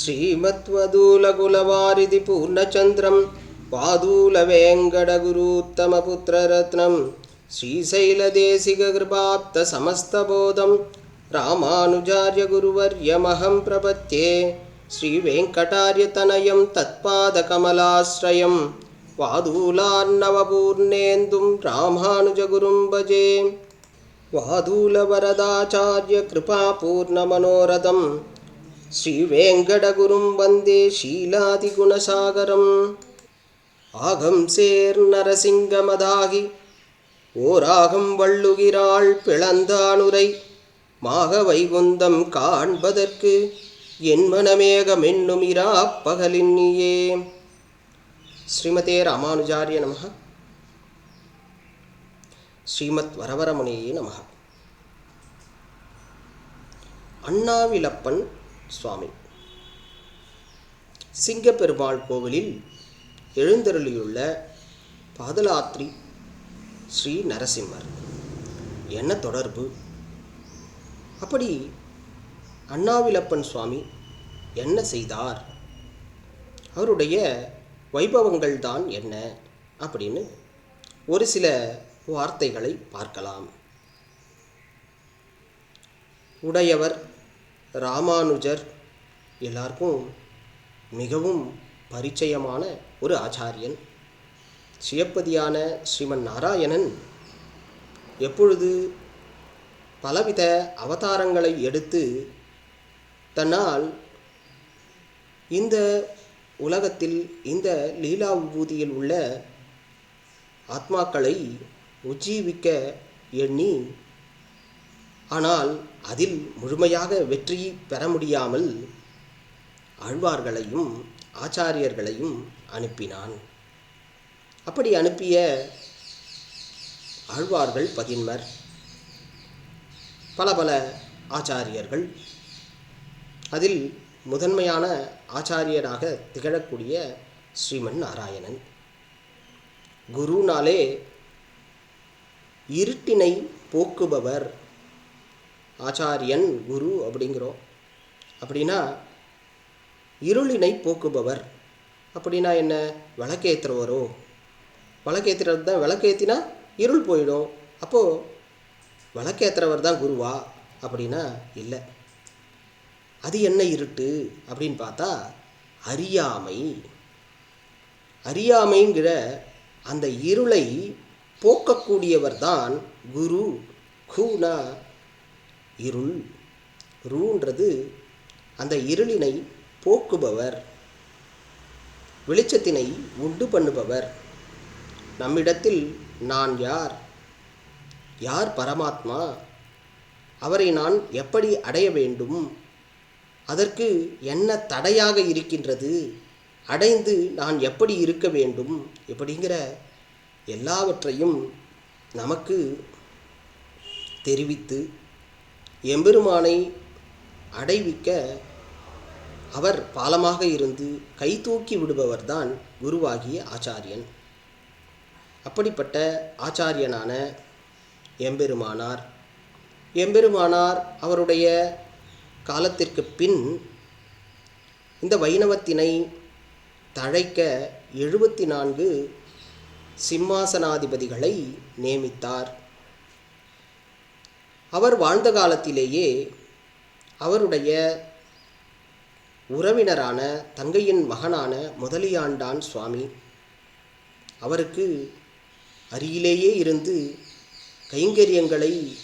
श्रीमद्वदूलकुलवारिधि पूर्णचन्द्रं वादूलवेङ्कटगुरूत्तमपुत्ररत्नं श्रीशैलदेशिककृपाप्तसमस्तबोधं रामानुजार्यगुरुवर्यमहं प्रपद्ये श्रीवेङ्कटार्यतनयं तत्पादकमलाश्रयं वादूलार्णवपूर्णेन्दुं रामानुजगुरुं भजे वादूलवरदाचार्यकृपापूर्णमनोरथं ஸ்ரீவேங்கடகுரும் வந்தே ஷீலாதிகுணசாகரம். ஆகம் சேர் நரசிங்கமதாகி ஓராகம் வள்ளுகிறாள் பிளந்தானுரை மாக வைகுந்தம் காண்பதற்கு என் மனமேகமென்னும் இரா பகலின்னியே ஸ்ரீமதே ராமானுஜாரிய நமக. ஸ்ரீமத் வரவரமுனியே நமக. அண்ணாவிலப்பன் சுவாமி. சிங்கப்பெருமாள் கோவிலில் எழுந்தருளியுள்ள பாதலாத்ரி ஸ்ரீ நரசிம்மர். என்ன தொடர்பு? அப்படி அண்ணாவிலப்பன் சுவாமி என்ன செய்தார்? அவருடைய வைபவங்கள் தான் என்ன? அப்படின்னு ஒரு சில வார்த்தைகளை பார்க்கலாம். உடையவர் ராமானுஜர் எல்லாருக்கும் மிகவும் பரிச்சயமான ஒரு ஆச்சாரியன். சிவப்பதியான ஸ்ரீமன் நாராயணன் எப்பொழுது பலவித அவதாரங்களை எடுத்து தன்னால் இந்த உலகத்தில் இந்த லீலா விபூதியில் உள்ள ஆத்மாக்களை உஜ்ஜீவிக்க எண்ணி ஆனால் அதில் முழுமையாக வெற்றி பெற முடியாமல் ஆழ்வார்களையும் ஆச்சாரியர்களையும் அனுப்பினான். அப்படி அனுப்பிய ஆழ்வார்கள் பதின்மர். பல பல ஆச்சாரியர்கள். அதில் முதன்மையான ஆச்சாரியராக திகழக்கூடிய ஸ்ரீமன் நாராயணன். குருனாலே இருட்டினை போக்குபவர் ஆச்சாரியன் குரு அப்படிங்கிறோம். அப்படின்னா இருளினை போக்குபவர். அப்படின்னா என்ன? விளக்கேற்றுறவரோ விளக்கேற்றுறது தான் விளக்கேற்றினா இருள் போயிடும். அப்போது விளக்கேற்றுறவர் தான் குருவா? அப்படின்னா இல்லை. அது என்ன இருட்டு அப்படின்னு பார்த்தா அறியாமை. அறியாமைங்கிற அந்த இருளை போக்கக்கூடியவர் தான் குரு. கூனா இருள். ரூன்றது அந்த இருளினை போக்குபவர். வெளிச்சத்தினை உண்டு பண்ணுபவர். நம்மிடத்தில் நான் யார்? யார் பரமாத்மா? அவரை நான் எப்படி அடைய வேண்டும்? அதற்கு என்ன தடையாக இருக்கின்றது? அடைந்து நான் எப்படி இருக்க வேண்டும்? எப்படிங்கிற எல்லாவற்றையும் நமக்கு தெரிவித்து எம்பெருமானை அடைவிக்க அவர் பாலமாக இருந்து கை தூக்கி விடுபவர்தான் குருவாகிய ஆச்சாரியன். அப்படிப்பட்ட ஆச்சாரியனான எம்பெருமானார். எம்பெருமானார் அவருடைய காலத்திற்கு பின் இந்த வைணவத்தினை தழைக்க எழுபத்தி நான்கு சிம்மாசனாதிபதிகளை நியமித்தார். அவர் வாழ்ந்த காலத்திலேயே அவருடைய உறவினரான தங்கையின் மகனான முதலியாண்டான் சுவாமி அவருக்கு அருகிலேயே இருந்து கைங்கரியங்களை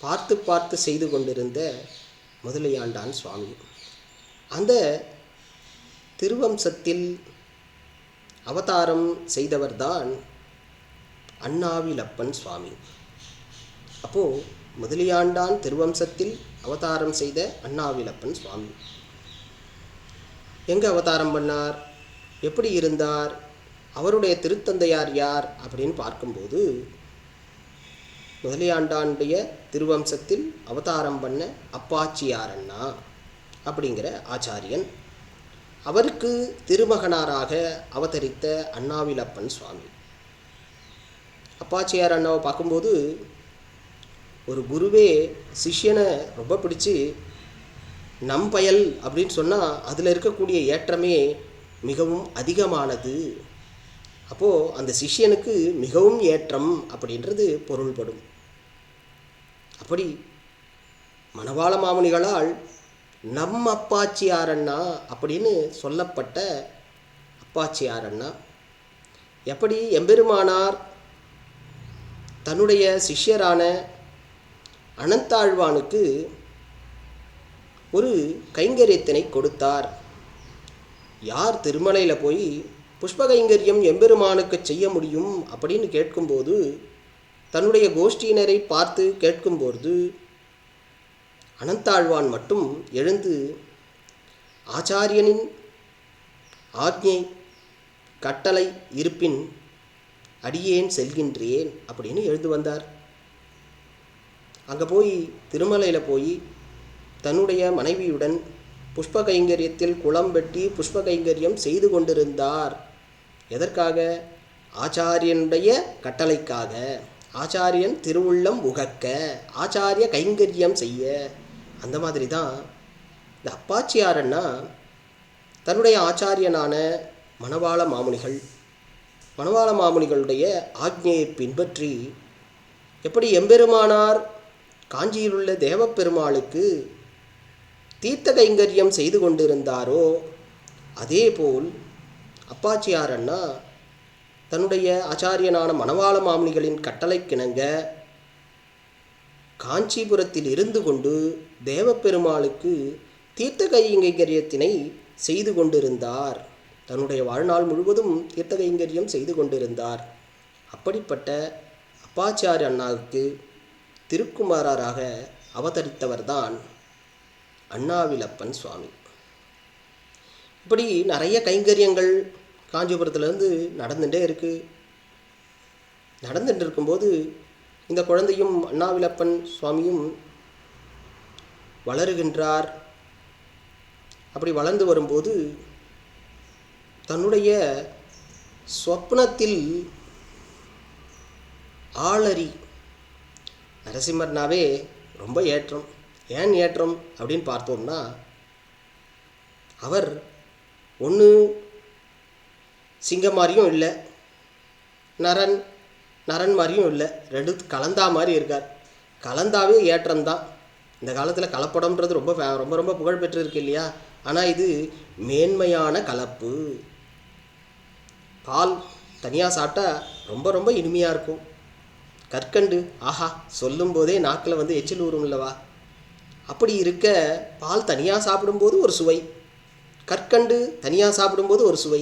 பார்த்து பார்த்து செய்து கொண்டிருந்த முதலியாண்டான் சுவாமி. அந்த திருவம்சத்தில் அவதாரம் செய்தவர்தான் அண்ணாவிலப்பன் சுவாமி. அப்போது முதலியாண்டான் திருவம்சத்தில் அவதாரம் செய்த அண்ணாவிலப்பன் சுவாமி. எங்கே அவதாரம் பண்ணார்? எப்படி இருந்தார்? அவருடைய திருத்தந்தையார் யார்? அப்படின்னு பார்க்கும்போது முதலியாண்டானுடைய திருவம்சத்தில் அவதாரம் பண்ண அப்பாச்சியார் அண்ணா அப்படிங்கிற ஆச்சாரியன். அவருக்கு திருமகனாராக அவதரித்த அண்ணாவிலப்பன் சுவாமி. அப்பாச்சியார் அண்ணாவை பார்க்கும்போது ஒரு குருவே சிஷ்யனை ரொம்ப பிடிச்சி நம் பயல் அப்படின்னு சொன்னால் அதில் இருக்கக்கூடிய ஏற்றமே மிகவும் அதிகமானது. அப்போது அந்த சிஷ்யனுக்கு மிகவும் ஏற்றம் அப்படின்றது பொருள்படும். அப்படி மணவாள மாமுனிகளால் நம் அப்பாச்சியாரண்ணா அப்படின்னு சொல்லப்பட்ட அப்பாச்சியாரண்ணா எப்படி எம்பெருமானார் தன்னுடைய சிஷ்யரான அனந்தாழ்வானுக்கு ஒரு கைங்கரியத்தினை கொடுத்தார். யார் திருமலையில் போய் புஷ்ப கைங்கரியம் எம்பெருமானுக்கு செய்ய முடியும் அப்படின்னு கேட்கும்போது தன்னுடைய கோஷ்டியினரை பார்த்து கேட்கும்போது அனந்தாழ்வான் மட்டும் எழுந்து ஆச்சாரியனின் ஆக்ஞை கட்டளை இருப்பின் அடியேன் செல்கின்றேன் அப்படின்னு எழுந்து வந்தார். அங்கே போய் திருமலையில் போய் தன்னுடைய மனைவியுடன் புஷ்ப கைங்கரியத்தில் குளம் வெட்டி புஷ்ப கைங்கரியம் செய்து கொண்டிருந்தார். எதற்காக? ஆச்சாரியனுடைய கட்டளைக்காக. ஆச்சாரியன் திருவுள்ளம் உகக்க ஆச்சாரிய கைங்கரியம் செய்ய. அந்த மாதிரி தான் இந்த அப்பாச்சியாரன்னா தன்னுடைய ஆச்சாரியனான மணவாள மாமுனிகள் மணவாள மாமுனிகளுடைய ஆக்ஞையை பின்பற்றி எப்படி எம்பெருமானார் காஞ்சியிலுள்ள தேவப்பெருமாளுக்கு தீர்த்த கைங்கரியம் செய்து கொண்டிருந்தாரோ அதேபோல் அப்பாச்சியார் அண்ணா தன்னுடைய ஆச்சாரியனான மணவாள மாமணிகளின் கட்டளைக்கிணங்க காஞ்சிபுரத்தில் இருந்து கொண்டு தேவப்பெருமாளுக்கு தீர்த்த கைங்கரியத்தினை செய்து கொண்டிருந்தார். தன்னுடைய வாழ்நாள் முழுவதும் தீர்த்த கைங்கரியம் செய்து கொண்டிருந்தார். அப்படிப்பட்ட அப்பாச்சியார் அண்ணாவுக்கு திருக்குமாரராக அவதரித்தவர்தான் அண்ணாவிலப்பன் சுவாமி. இப்படி நிறைய கைங்கரியங்கள் காஞ்சிபுரத்துலேருந்து நடந்துகிட்டே இருக்குது நடந்துட்டு இருக்கும்போது இந்த குழந்தையும் அண்ணாவிலப்பன் சுவாமியும் வளருகின்றார். அப்படி வளர்ந்து வரும்போது தன்னுடைய சொப்னத்தில் ஆளறி நரசிம்மர்னாவே ரொம்ப ஏற்றம். ஏன் ஏற்றம் அப்படின்னு பார்த்தோம்னா அவர் ஒன்று சிங்கம் மாதிரியும் இல்லை நரன் நரன் மாதிரியும் இல்லை ரெண்டு கலந்தா மாதிரி இருக்கார். கலந்தாவே ஏற்றம்தான். இந்த காலத்தில் கலப்படம்ன்றது ரொம்ப ஃபே- ரொம்ப ரொம்ப புகழ்பெற்று இருக்கு இல்லையா? ஆனால் இது மேன்மையான கலப்பு. பால் தனியாக சாப்பிட்டா ரொம்ப ரொம்ப இனிமையாக இருக்கும். கற்கண்டு ஆஹா சொல்லும்போதே நாக்கில் வந்து எச்சில் ஊறும் இல்லவா? அப்படி இருக்க பால் தனியாக சாப்பிடும்போது ஒரு சுவை கற்கண்டு தனியாக சாப்பிடும்போது ஒரு சுவை.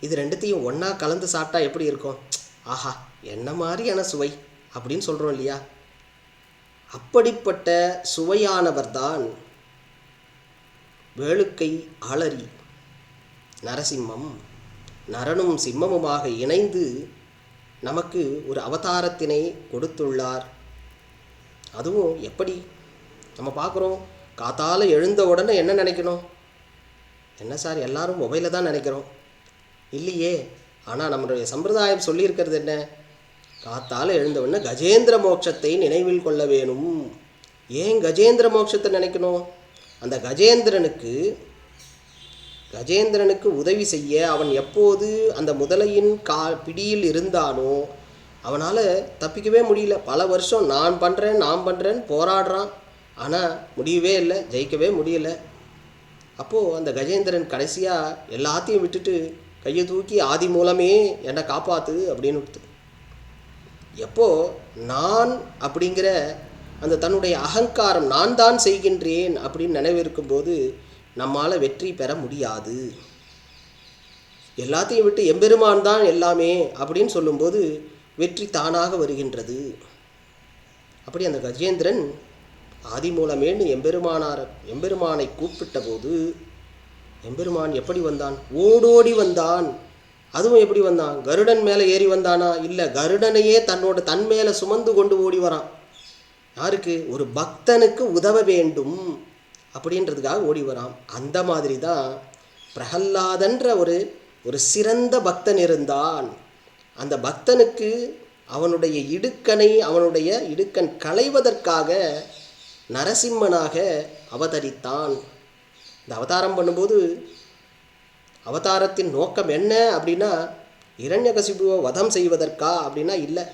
இது ரெண்டுத்தையும் ஒன்றா கலந்து சாப்பிட்டா எப்படி இருக்கும்? ஆஹா என்ன மாதிரியான சுவை? அப்படின்னு சொல்கிறோம் இல்லையா? அப்படிப்பட்ட சுவையானவர்தான் வேளுக்கை அலறி நரசிம்மம் நரனும் சிம்மமுமாக இணைந்து நமக்கு ஒரு அவதாரத்தினை கொடுத்துள்ளார். அதுவும் எப்படி? நம்ம பார்க்குறோம் காத்தால் எழுந்த உடனே என்ன நினைக்கணும்? என்ன சார் எல்லாரும் மொபைலில் தான் நினைக்கிறோம். இல்லையே ஆனால் நம்மளுடைய சம்பிரதாயம் சொல்லியிருக்கிறது என்ன? காத்தால் எழுந்த உடனே கஜேந்திர மோட்சத்தை நினைவில் கொள்ள வேணும். ஏன் கஜேந்திர மோட்சத்தை நினைக்கணும்? அந்த கஜேந்திரனுக்கு கஜேந்திரனுக்கு உதவி செய்ய அவன் எப்போது அந்த முதலையின் கா பிடியில் இருந்தானோ அவனால் தப்பிக்கவே முடியல. பல வருஷம் நான் பண்ணுறேன் நான் பண்ணுறேன்னு போராடுறான். ஆனால் முடியவே இல்லை ஜெயிக்கவே முடியல. அப்போது அந்த கஜேந்திரன் கடைசியாக எல்லாத்தையும் விட்டுட்டு கையை தூக்கி ஆதி மூலமே என்னை காப்பாற்று அப்படின்னு விடுத்து எப்போ நான் அப்படிங்கிற அந்த தன்னுடைய அகங்காரம் நான் தான் செய்கின்றேன் அப்படின்னு நினைவிருக்கும்போது நம்மால் வெற்றி பெற முடியாது. எல்லாத்தையும் விட்டு எம்பெருமான் தான் எல்லாமே அப்படின்னு சொல்லும்போது வெற்றி தானாக வருகின்றது. அப்படி அந்த கஜேந்திரன் ஆதி மூலமேன்னு எம்பெருமானார் எம்பெருமானை கூப்பிட்ட போது எம்பெருமான் எப்படி வந்தான்? ஓடோடி வந்தான். அதுவும் எப்படி வந்தான்? கருடன் மேலே ஏறி வந்தானா? இல்லை கருடனையே தன்னோட தன் மேலே சுமந்து கொண்டு ஓடி வரான். யாருக்கு? ஒரு பக்தனுக்கு உதவ வேண்டும். அப்படின்றதுக்காக ஓடி வரான். அந்த மாதிரி தான் பிரகல்லாதன்ற ஒரு ஒரு சிறந்த பக்தன் இருந்தான். அந்த பக்தனுக்கு அவனுடைய இடுக்கனை அவனுடைய இடுக்கன் களைவதற்காக நரசிம்மனாக அவதரித்தான். இந்த அவதாரம் பண்ணும்போது அவதாரத்தின் நோக்கம் என்ன அப்படின்னா இரண்யகசிபுவை வதம் செய்வதற்கா அப்படின்னா இல்லை.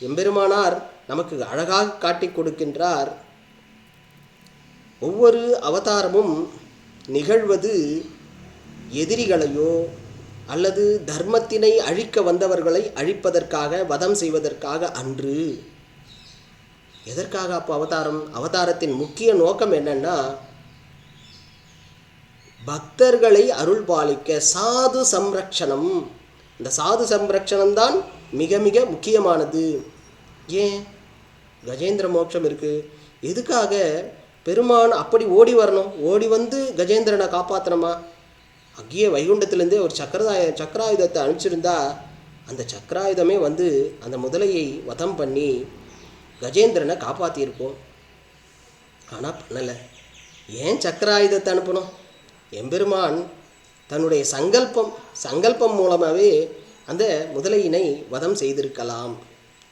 எம்பெருமானார் நமக்கு அழகாக காட்டி கொடுக்கின்றார். ஒவ்வொரு அவதாரமும் நிகழ்வது எதிரிகளையோ அல்லது தர்மத்தினை அழிக்க வந்தவர்களை அழிப்பதற்காக வதம் செய்வதற்காக அன்று. எதற்காக அப்போ அவதாரம்? அவதாரத்தின் முக்கிய நோக்கம் என்னன்னா பக்தர்களை அருள் பாலிக்க சாது சம்ரக்ஷணம். இந்த சாது சம்ரக்ஷணம் தான் மிக மிக முக்கியமானது. ஏன்? கஜேந்திர மோட்சம் இருக்கு. எதுக்காக? பெருமான் அப்படி ஓடி வரணும். ஓடி வந்து கஜேந்திரனை காப்பாற்றணுமா அங்கேயே வைகுண்டத்திலேருந்தே ஒரு சக்கரதாய சக்கராயுதத்தை அனுப்பிச்சிருந்தா அந்த சக்கராயுதமே வந்து அந்த முதலையை வதம் பண்ணி கஜேந்திரனை காப்பாற்றியிருப்போம் ஆனால் பண்ணலை. ஏன் சக்கராயுதத்தை அனுப்பணும்? எம்பெருமான் தன்னுடைய சங்கல்பம் சங்கல்பம் மூலமாகவே அந்த முதலையினை வதம் செய்திருக்கலாம்.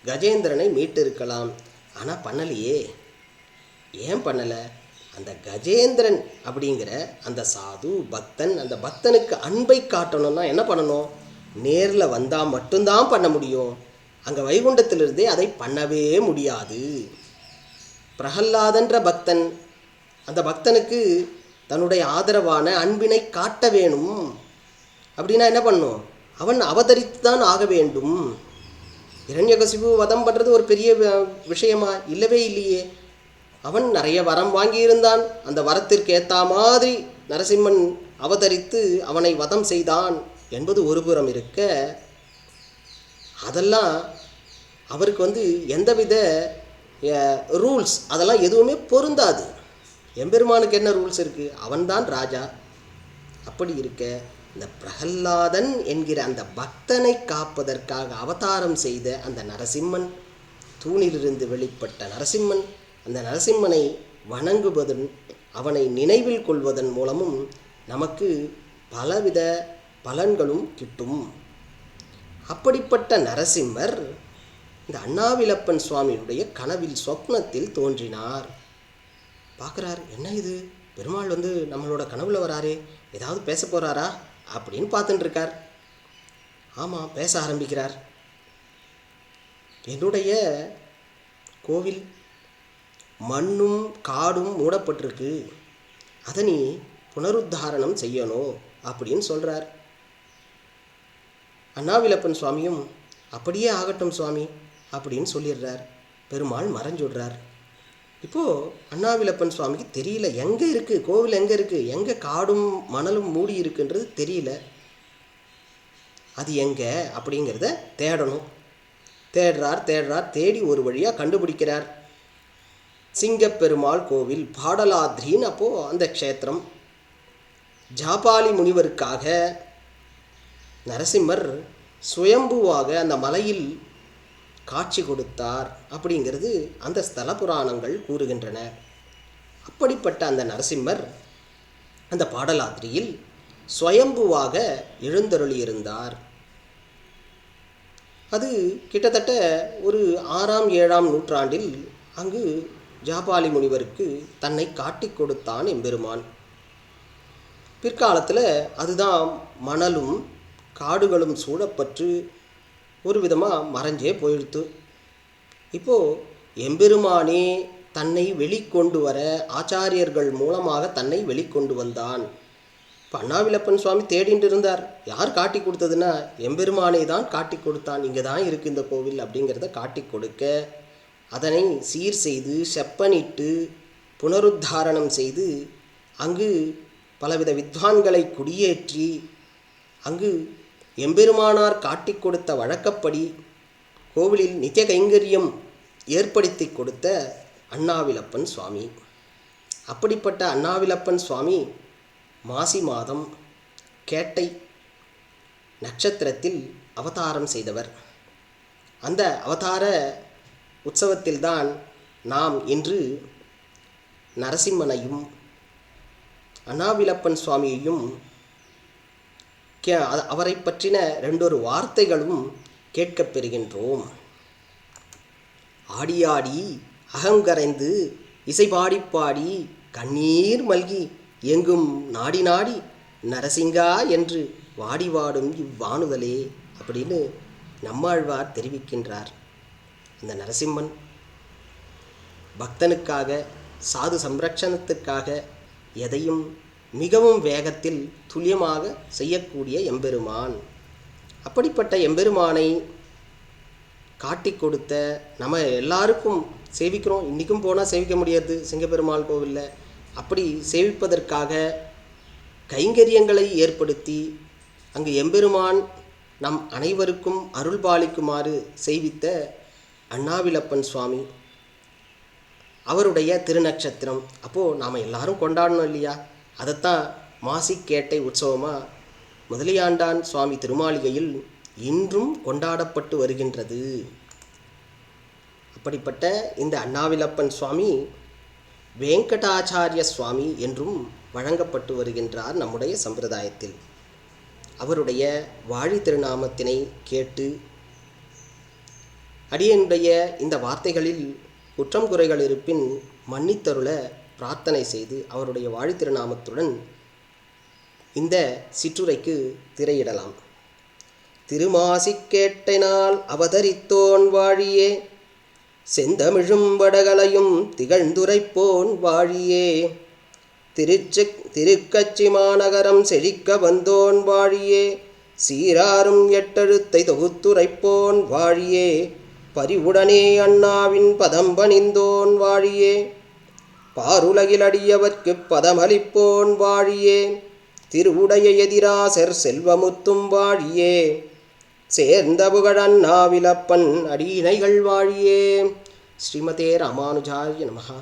கஜேந்திரனை மீட்டிருக்கலாம். ஆனால் பண்ணலையே. ஏன் பண்ணலை? அந்த கஜேந்திரன் அப்படிங்கிற அந்த சாது பக்தன் அந்த பக்தனுக்கு அன்பை காட்டணும்னா என்ன பண்ணணும்? நேரில் வந்தால் மட்டும்தான் பண்ண முடியும். அங்கே வைகுண்டத்திலிருந்தே அதை பண்ணவே முடியாது. பிரகல்லாதன்ற பக்தன் அந்த பக்தனுக்கு தன்னுடைய ஆதரவான அன்பினை காட்ட வேணும். அப்படின்னா என்ன பண்ணும் அவன் அவதரித்து தான் ஆக வேண்டும். இரண்யகசிபு வதம் பண்ணுறது ஒரு பெரிய விஷயமா? இல்லவே இல்லையே. அவன் நிறைய வரம் வாங்கியிருந்தான். அந்த வரத்திற்கு ஏற்ற மாதிரி நரசிம்மன் அவதரித்து அவனை வதம் செய்தான் என்பது ஒரு புறம் இருக்க அதெல்லாம் அவருக்கு வந்து எந்தவித ரூல்ஸ் அதெல்லாம் எதுவுமே பொருந்தாது. எம்பெருமானுக்கு என்ன ரூல்ஸ் இருக்குது அவன்தான் ராஜா. அப்படி இருக்க இந்த பிரகல்லாதன் என்கிற அந்த பக்தனை காப்பதற்காக அவதாரம் செய்த அந்த நரசிம்மன் தூணிலிருந்து வெளிப்பட்ட நரசிம்மன் அந்த நரசிம்மனை வணங்குவதன் அவனை நினைவில் கொள்வதன் மூலமும் நமக்கு பலவித பலன்களும் கிட்டும். அப்படிப்பட்ட நரசிம்மர் இந்த அண்ணாவிலப்பன் சுவாமியுடைய கனவில் சொப்னத்தில் தோன்றினார். பார்க்குறார் என்ன இது? பெருமாள் வந்து நம்மளோட கனவுல வராரே ஏதாவது பேச போகிறாரா அப்படின்னு பார்த்துட்டுருக்கார் ஆமாம் பேச ஆரம்பிக்கிறார். என்னுடைய கோவில் மண்ணும் காடும் மூடப்பட்டிருக்கு. அதை நீ புனருத்தாரணம் செய்யணும் அப்படின்னு சொல்கிறார் அண்ணாவிலப்பன் சுவாமியும் அப்படியே ஆகட்டும் சுவாமி அப்படின்னு சொல்லிடுறார். பெருமாள் மறைஞ்சுடுறார் இப்போது அண்ணாவிலப்பன் சுவாமிக்கு தெரியல எங்கே இருக்குது கோவில் எங்கே இருக்குது எங்கே காடும் மணலும் மூடி இருக்குன்றது தெரியல. அது எங்கே? அப்படிங்கிறத தேடணும். தேடுறார் தேடுறார். தேடி ஒரு வழியாக கண்டுபிடிக்கிறார். சிங்கப்பெருமாள் கோவில் பாடலாத்ரின்னு அப்போது அந்த க்ஷேத்திரம். ஜாபாலி முனிவருக்காக நரசிம்மர் சுயம்புவாக அந்த மலையில் காட்சி கொடுத்தார் அப்படிங்கிறது அந்த ஸ்தல புராணங்கள் கூறுகின்றன. அப்படிப்பட்ட அந்த நரசிம்மர் அந்த பாடலாத்திரியில் சுயம்புவாக எழுந்தருளியிருந்தார். அது கிட்டத்தட்ட ஒரு ஆறாம் ஏழாம் நூற்றாண்டில் அங்கு ஜாபாலி முனிவருக்கு தன்னை காட்டிக் கொடுத்தான் எம்பெருமான். பிற்காலத்தில் அதுதான் மணலும் காடுகளும் சூழப்பற்று ஒரு விதமாக மறைஞ்சே போயிடுத்து. இப்போது எம்பெருமானே தன்னை வெளிக்கொண்டு வர ஆச்சாரியர்கள் மூலமாக தன்னை வெளிக்கொண்டு வந்தான். இப்போ அண்ணாவிலப்பன் சுவாமி தேடிட்டு இருந்தார். யார் காட்டி கொடுத்ததுன்னா எம்பெருமானே தான் காட்டி கொடுத்தான். இங்கே தான் இருக்குது இந்த கோவில் அப்படிங்கிறத காட்டி கொடுக்க. அதனை சீர் செய்து செப்பனிட்டு புனருத்தாரணம் செய்து அங்கு பலவித வித்வான்களை குடியேற்றி அங்கு எம்பெருமானார் காட்டிக் கொடுத்த வழக்கப்படி கோவிலில் நித்திய கைங்கரியம் ஏற்படுத்தி கொடுத்த அண்ணாவிலப்பன் சுவாமி. அப்படிப்பட்ட அண்ணாவிலப்பன் சுவாமி மாசி மாதம் கேட்டை நட்சத்திரத்தில் அவதாரம் செய்தவர். அந்த அவதார உற்சவத்தில்தான் நாம் இன்று நரசிம்மனையும் அண்ணாவிலப்பன் சுவாமியையும் கே அவரை பற்றின ரெண்டொரு வார்த்தைகளும் கேட்கப் பெறுகின்றோம். ஆடியாடி அகங்கரைந்து இசை பாடி பாடி கண்ணீர் மல்கி எங்கும் நாடி நாடி நரசிங்கா என்று வாடி வாடும் இவ்வாணுதலே அப்படின்னு நம்மாழ்வார் தெரிவிக்கின்றார். இந்த நரசிம்மன் பக்தனுக்காக சாது சம்ரக்ஷணத்துக்காக எதையும் மிகவும் வேகத்தில் துல்லியமாக செய்யக்கூடிய எம்பெருமான். அப்படிப்பட்ட எம்பெருமானை காட்டி கொடுத்த நம்ம எல்லாருக்கும் சேவிக்கிறோம். இன்றைக்கும் போனால் சேவிக்க முடியாது சிங்கப்பெருமாள் கோவிலில். அப்படி சேவிப்பதற்காக கைங்கரியங்களை ஏற்படுத்தி அங்கு எம்பெருமான் நம் அனைவருக்கும் அருள் பாலிக்குமாறு செய்வித்த அண்ணாவிலப்பன் சுவாமி அவருடைய திருநட்சத்திரம் அப்போது நாம் எல்லாரும் கொண்டாடணும் இல்லையா? அதைத்தான் மாசிக்கேட்டை உற்சவமாக முதலியாண்டான் சுவாமி திருமாளிகையில் இன்றும் கொண்டாடப்பட்டு வருகின்றது. அப்படிப்பட்ட இந்த அண்ணாவிலப்பன் சுவாமி வெங்கடாச்சாரிய சுவாமி என்றும் வழங்கப்பட்டு வருகின்றார் நம்முடைய சம்பிரதாயத்தில். அவருடைய வாழி திருநாமத்தினை கேட்டு அடியனுடைய இந்த வார்த்தைகளில் குற்றம் குறைகள் இருப்பின் மன்னித்தருள பிரார்த்தனை செய்து அவருடைய வாழ்த்திருநாமத்துடன் இந்த சிற்றுரைக்கு திரையிடலாம். திருமாசி நாள் அவதரித்தோன் வாழியே செந்தமிழும் வடகலையும் திகழ்ந்துரைப்போன் வாழியே. திருச்சி திருக்கச்சி மாநகரம் செழிக்க வந்தோன் வாழியே சீராரும் எட்டெழுத்தை தொகுத்துரைப்போன் வாழியே. பரிவுடனே அண்ணாவின் பதம் பணிந்தோன் வாழியே. பாருலகில் அடியவர்க்கு பதமளிப்போன் வாழியே. திருவுடைய எதிராசர் செல்வமுத்தும் வாழியே. சேர்ந்த புகழண்ணாவிலப்பன் அடியினைகள் வாழியே. ஸ்ரீமதே ராமானுஜாய நமகா